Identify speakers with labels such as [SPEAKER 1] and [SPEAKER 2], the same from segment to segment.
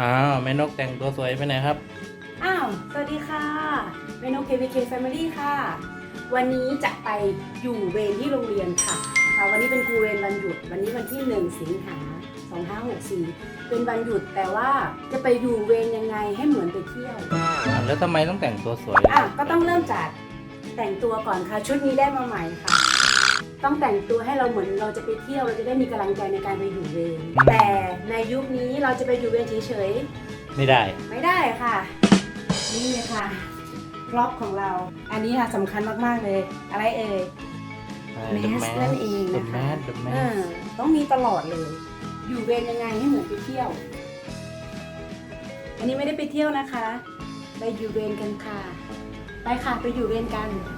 [SPEAKER 1] อ้าวแม่นกแต่งตัวสวยไปไหนครับ
[SPEAKER 2] อ้าว สวัสดีค่ะเมนู KVK Family ค่ะ วันนี้จะไปอยู่เวรที่โรงเรียนค่ะค่ะ วันนี้เป็นครูเวรวันหยุด วันนี้วันที่ 1 สิงหา2564 เป็นวันหยุดแต่ว่าจะไปอยู่เวรยังไงให้เหมือนไปเที่ยว
[SPEAKER 1] แล้วทำไมต้องแต่งตัวสวย
[SPEAKER 2] อะ ก็ต้องเริ่มจากแต่งตัวก่อนค่ะ ชุดนี้ได้มาใหม่ค่ะ ต้องแต่งตัวให้เราเหมือนเราจะไปเที่ยวเราจะได้มีกำลังใจในการไปอยู่เวรแต่ในยุคนี้เราจะไปอยู่เวรเฉยๆ
[SPEAKER 1] ไม่ได้
[SPEAKER 2] ไม่ได้ค่ะ นี่เลยค่ะพร็อพของเรา อันนี้ค่ะสำคัญมากๆเลย อะไรเอ่ยแมสนั่นเองนะคะ
[SPEAKER 1] แมสแม
[SPEAKER 2] เอ
[SPEAKER 1] ส
[SPEAKER 2] อต้องมีตลอดเลย อยู่เวรยังไงให้เหมือนไปเที่ยว อันนี้ไม่ได้ไปเที่ยวนะคะ ไปอยู่เวรกันค่ะ ไปค่ะไปอยู่เวรกัน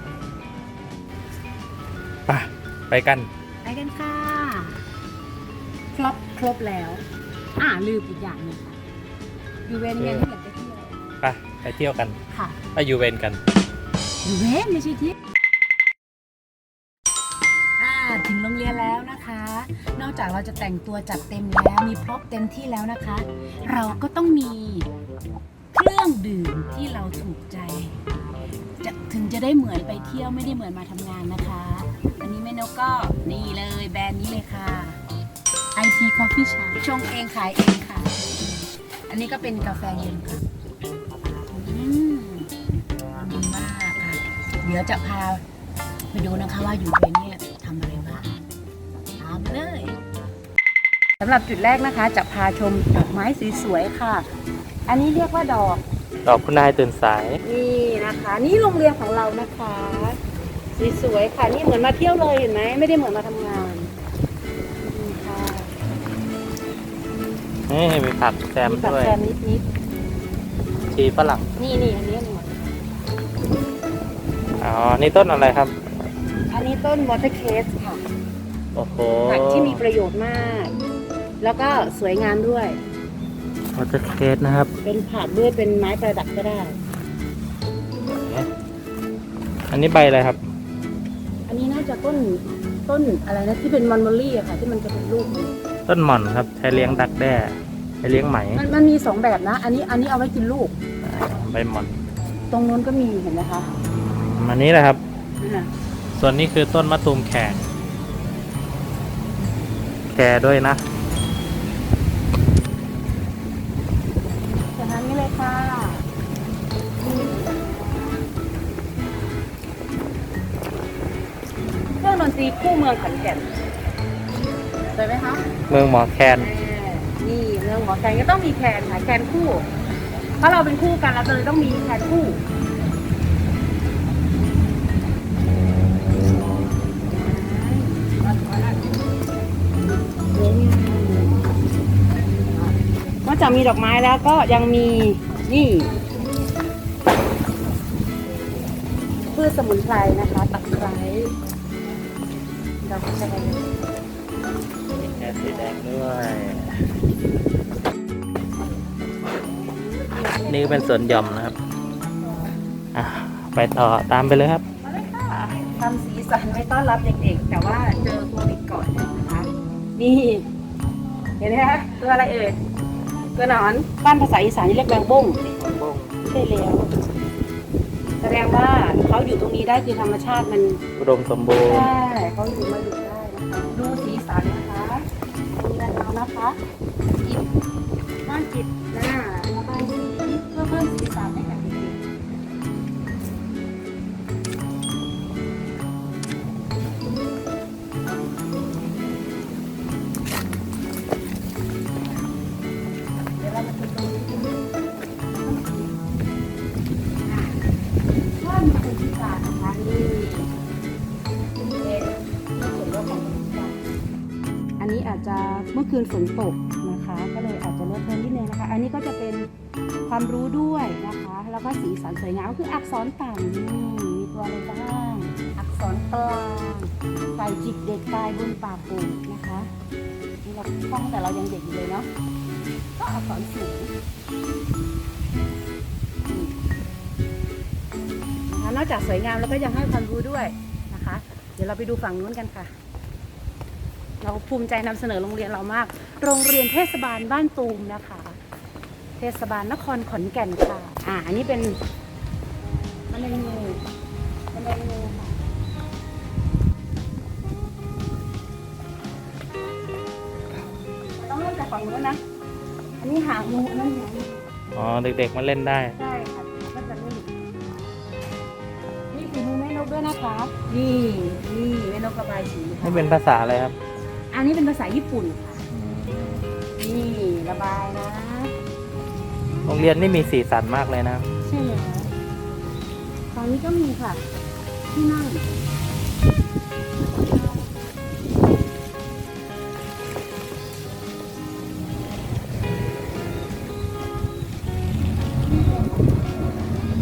[SPEAKER 1] ไป ไปกัน
[SPEAKER 2] ไปกันค่ะครบครบแล้ว อ่าลืมอีกอย่างหนึงค่ะอยู่เวรยังไงให้เหมือนไปเที่ยว
[SPEAKER 1] ไปไปเที่ยวกัน
[SPEAKER 2] ค่ะ
[SPEAKER 1] ไปอยู่เวรกัน
[SPEAKER 2] อยู่เว้นไม่ใช่ทิพย์อ่าถึงโรงเรียนแล้วนะคะ นอกจากเราจะแต่งตัวจัดเต็มแล้วมีพร็อพเต็มที่แล้วนะคะ เราก็ต้องมีเครื่องดื่มที่เราถูกใจจะถึงจะ ได้เหมือนไปเที่ยวไม่ได้เหมือนมาทำงานนะคะอันนี้แม่นกก็นี่เลยแบรนด์นี้เลยค่ะ IT Coffee Shop ชงเองขายเองค่ะ อันนี้ก็เป็นกาแฟเย็นค่ะอืมดีมากค่ะ เดี๋ยวจะพาไปดูนะคะว่าอยู่เวรเนี่ยทำอะไรบ้างตามเลยสำหรับจุดแรกนะคะ จะพาชมดอกไม้สวยๆค่ะ อันนี้เรียกว่าดอก
[SPEAKER 1] ดอกคุณนายตื่นสาย
[SPEAKER 2] นี่นะคะ นี่โรงเรียนของเรานะคะสวยๆค่ะ นี่เหมือนมาเที่ยวเลยเห็นไหมไม่ได้เหมือนมาทำงานนี่ค่ะ
[SPEAKER 1] นี่มีผักแซม
[SPEAKER 2] มีผัก
[SPEAKER 1] ด้วย
[SPEAKER 2] แซมนิด
[SPEAKER 1] ชีฝรั่ง
[SPEAKER 2] ๆนี่นี่อันนี้หมด
[SPEAKER 1] อ๋อนี่ต้นอะไรครับ
[SPEAKER 2] อันนี้ต้นวอเตอร์เคสค่ะ
[SPEAKER 1] โอ้โห
[SPEAKER 2] ผักที่มีประโยชน์มาก แล้วก็สวยงามด้วย
[SPEAKER 1] วอเตอร์เคสนะครับ
[SPEAKER 2] เป็นผักด้วยเป็นไม้ประดับก็ได้
[SPEAKER 1] อันนี้ใบอะไรครับ
[SPEAKER 2] อันนี้น่าจะต้นต้นอะไรนะที่เป็นมอนโมลี่อะค่ะ ที่มันจะเป็นลูกมัน
[SPEAKER 1] ต้นหม่อนครับใช้เลี้ยงดักแด้ใช้เลี้ยงไหม
[SPEAKER 2] มันมันมีสองแบบนะ อันนี้อันนี้เอาไว้กินลูก
[SPEAKER 1] อ่าใบหม่อน
[SPEAKER 2] ตรงนู้นก็มีเห็นไหมคะ
[SPEAKER 1] อันนี้แหละครับ
[SPEAKER 2] อ่า
[SPEAKER 1] ส่วนนี้คือต้นมะตูมแขกแก่ด้วยนะ
[SPEAKER 2] นตรีคู่เมืองขอนแก่นสวยไหมคะ
[SPEAKER 1] เมืองหมอแคน
[SPEAKER 2] นี่เรื่องหมอแคนก็ต้องมีแคนค่ะแคนคู่ เพราะเราเป็นคู่กันเราเลยต้องมีแคนคู่นอกจากมีดอกไม้แล้วก็ยังมีนี่พืชสมุนไพรนะคะตะไคร้ ดอกชะ
[SPEAKER 1] แกสีแดงด้วยนี่ก็เป็นสวนหย่อมนะครับอะไปต่อตามไปเลยครับ
[SPEAKER 2] มาเลยค่ะทำสีสันไว้ต้อนรับเด็กๆ แต่ว่าเจอโควิดก่อนนะคะ นี่ เห็นไหมคะตัวอะไรเอ่ยตัวหนอนบ้านภาษาอีสานเรียกแมงบ้งใช่แล้ว แสดงว่าเขาอยู่ตรงนี้ได้คือธรรมชาติมัน
[SPEAKER 1] อุดมสมบูรณ์
[SPEAKER 2] ใช่เขาอยู่มาอยู่ได้นะคะดูสีสันนะคะมีระนาวนะคะจิตบ้านจิตนะระบายสีเพื่อเพิ่มสีสันให้กับ คืนฝนตกนะคะ ก็เลยอาจจะเลอะเทอะนิดนึงนะคะ อันนี้ก็จะเป็นความรู้ด้วยนะคะ แล้วก็สีสันสวยงามก็คืออักษรต่ำนี่มีตัวอะไรบ้างอักษรกลางไก่จิกเด็กตายบนปากปูนะคะนี่เราท่องแต่เรายังเด็กอยู่เลยเนาะก็อักษรสูงนะคะนอกจากสวยงามแล้วก็ยังให้ความรู้ด้วยนะคะ เดี๋ยวเราไปดูฝั่งนู้นกันค่ะ เราภูมิใจนำเสนอโรงเรียนเรามาก โรงเรียนเทศบาลบ้านตูมนะคะ เทศบาลนครขอนแก่นค่ะ อ่าอันนี้เป็นบันไดงูบันไดงูค่ะต้องเริ่มจากฝั่งนู้นนะ อันนี้หางงูอันนั่นหางงู
[SPEAKER 1] อ๋อเด็กๆมาเล่นได้
[SPEAKER 2] ใช่ค่ะก็จะเล่นนี่ฝีมือแม่นกด้วยนะคะ นี่นี่แม่นกระบายสีค่ะ
[SPEAKER 1] นี่เป็นภาษาอะไรครับ
[SPEAKER 2] อันนี้เป็นภาษาญี่ปุ่นค่ะ นี่ระบายนะ
[SPEAKER 1] โรงเรียนนี่มีสีสันมากเลยนะครับ
[SPEAKER 2] ใช่แล้วฝั่งนี้ก็มีค่ะ ที่นั่ง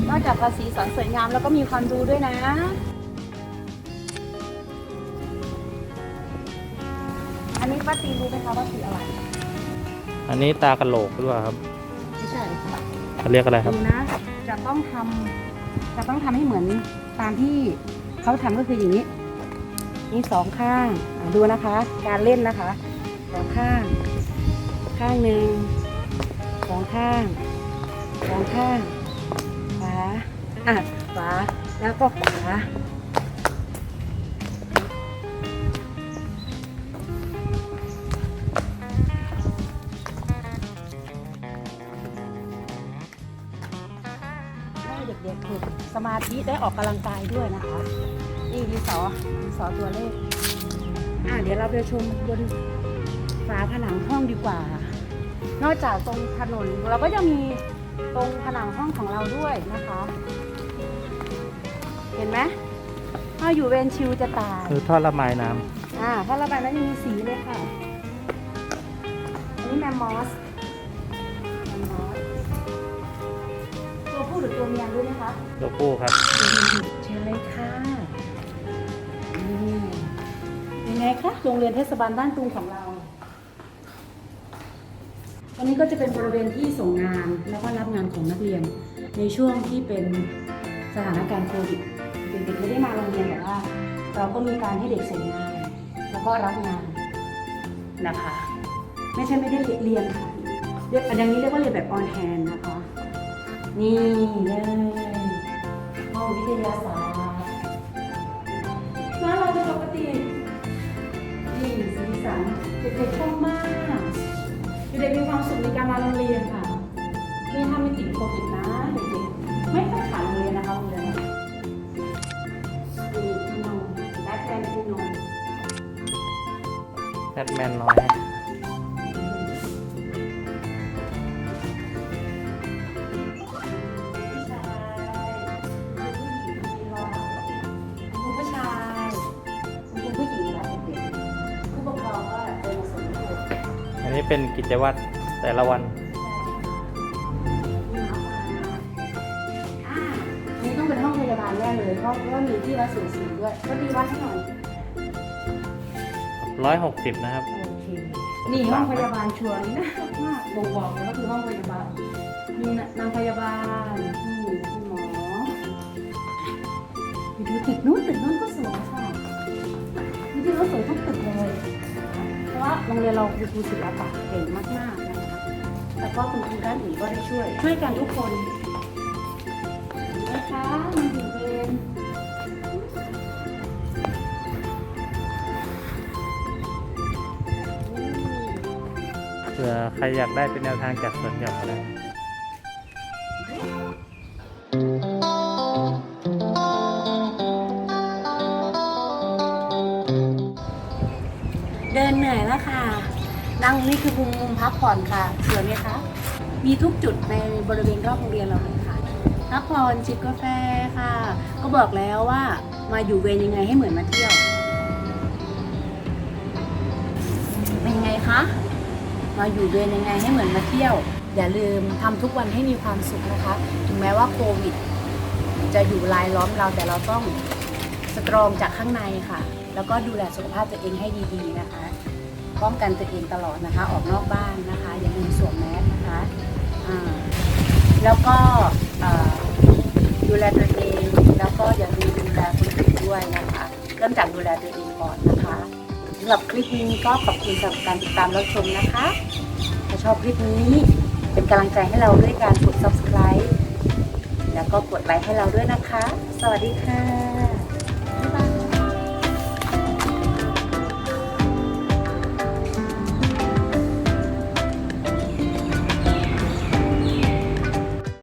[SPEAKER 2] นอกจากภาษีสันสวยงามแล้วก็มีความรู้ด้วยนะ นนี้ป้าตีรู้ไหมคะว่าคืออะไร
[SPEAKER 1] อันนี้ตากระโหลกหรือเปล่าครับ
[SPEAKER 2] ไม่ใช่ค่ะ
[SPEAKER 1] เขาเรียกอะไรครับ
[SPEAKER 2] ดูนะ จะต้องทำจะต้องทำให้เหมือนตามที่เขาทำก็คืออย่างนี้ นี่สองข้างอะดูนะคะ การเล่นนะคะสองข้าง ข้างหนึ่งสองข้างสองข้างขวาอะขวาแล้วก็ขวา สมาธิได้ออกกำลังกายด้วยนะคะ นี่ดินสอดินสอตัวเลขอะเดี๋ยวเราไปชมบนฝาผนังห้องดีกว่า นอกจากตรงถนนเราก็ยังมีตรงผนังห้องของเราด้วยนะคะ เห็นไหมถ้าอยู่เวนชิวจะตาย
[SPEAKER 1] คือท่อระบายน้ำ
[SPEAKER 2] อ่าถ้าระบายนั้นยังมีสีเลยค่ะ อันนี้แมมมอส หรือตัวเมียด้วยไหมคะ
[SPEAKER 1] ตัวผู้ครับ
[SPEAKER 2] เชิญเลยค่ะนี่ยังไงคะโรงเรียนเทศบาลบ้านตุงของเราวันนี้ก็จะเป็นบริเวณที่ส่งงานแล้วก็รับงานของนักเรียน ในช่วงที่เป็นสถานการณ์โควิดเด็กๆไม่ได้มาโรงเรียนแต่ว่า เราก็มีการให้เด็กส่งงาน แล้วก็รับงานนะคะ ไม่ใช่ไม่ได้เรียนค่ะเรียกอันนี้เรียกว่าเรียนแบบออนแฮนนะคะ นี่เลยห้องวิทยาศาสตร์น่าเราจะปกตินี่สีสันเด็กๆชอบมากเด็กๆมีความสุขในการมาโรงเรียนค่ะนี่ถ้าไม่ติดโควิดนะเด็กๆไม่ค่อยขาดโรงเรียนนะคะโรงเรียนเรานี่พี่นงแบ็คแฟนพี่นง
[SPEAKER 1] แบทแมนน้อย
[SPEAKER 2] เป็น
[SPEAKER 1] กิจวัตรแต่ละวัน
[SPEAKER 2] อ่านี่ต้องเป็นห้องพยาบาลแน่เลย เพราะว่ามีที่วัดสูงๆด้วย ก็ดีวัดให้หน่อย
[SPEAKER 1] 160 นะครับ
[SPEAKER 2] โอเค นี่ห้องพยาบาลชัวร์นี่นะมากบ่งบอกเลยว่าคือห้องพยาบาล มีนางพยาบาลนี่คุณหมอไปดูตึกนู้นตึกนู้นก็สวยค่ะจริงๆแล้วสวยทุกตึกเลยเพราะว่า โรงเรียนเราคือครูศิลปะเก่งมากๆนะคะแต่ก็คุณครูด้านอื่นก็ได้ช่วย ช่วยกันทุกคนนะคะมันอยู่เป็น
[SPEAKER 1] เผื่อใครอยากได้เป็นแนวทางจากสวนหย่อมก็ได้
[SPEAKER 2] นั่งนี่คือมุมมุมพักผ่อนค่ะสวยไหมคะ มีทุกจุดในบริเวณรอบโรงเรียนเราเลยค่ะพักผ่อนจิบกาแฟค่ะ ก็บอกแล้วว่ามาอยู่เวรยังไงให้เหมือนมาเที่ยวเป็นยังไงคะมาอยู่เวรยังไงให้เหมือนมาเที่ยว อย่าลืมทำทุกวันให้มีความสุขนะคะ ถึงแม้ว่าโควิด จะอยู่รายล้อมเราแต่เราต้องสตรองจากข้างในค่ะ แล้วก็ดูแลสุขภาพตัวเองให้ดีๆนะคะ ป้องกันตัวเองตลอดนะคะ ออกนอกบ้านนะคะอย่าลืมสวมแมสนะคะแล้วก็ดูแลตัวเองแล้วก็อย่าลืมดูแลคนอื่นด้วยนะคะเริ่มจากดูแลตัวเองก่อนนะคะสำหรับคลิปนี้ก็ขอบคุณสำหรับการติดตามรับชมนะคะ ถ้าชอบคลิปนี้เป็นกำลังใจให้เราด้วยการกด subscribe แล้วก็กดไลค์ให้เราด้วยนะคะ สวัสดีค่ะ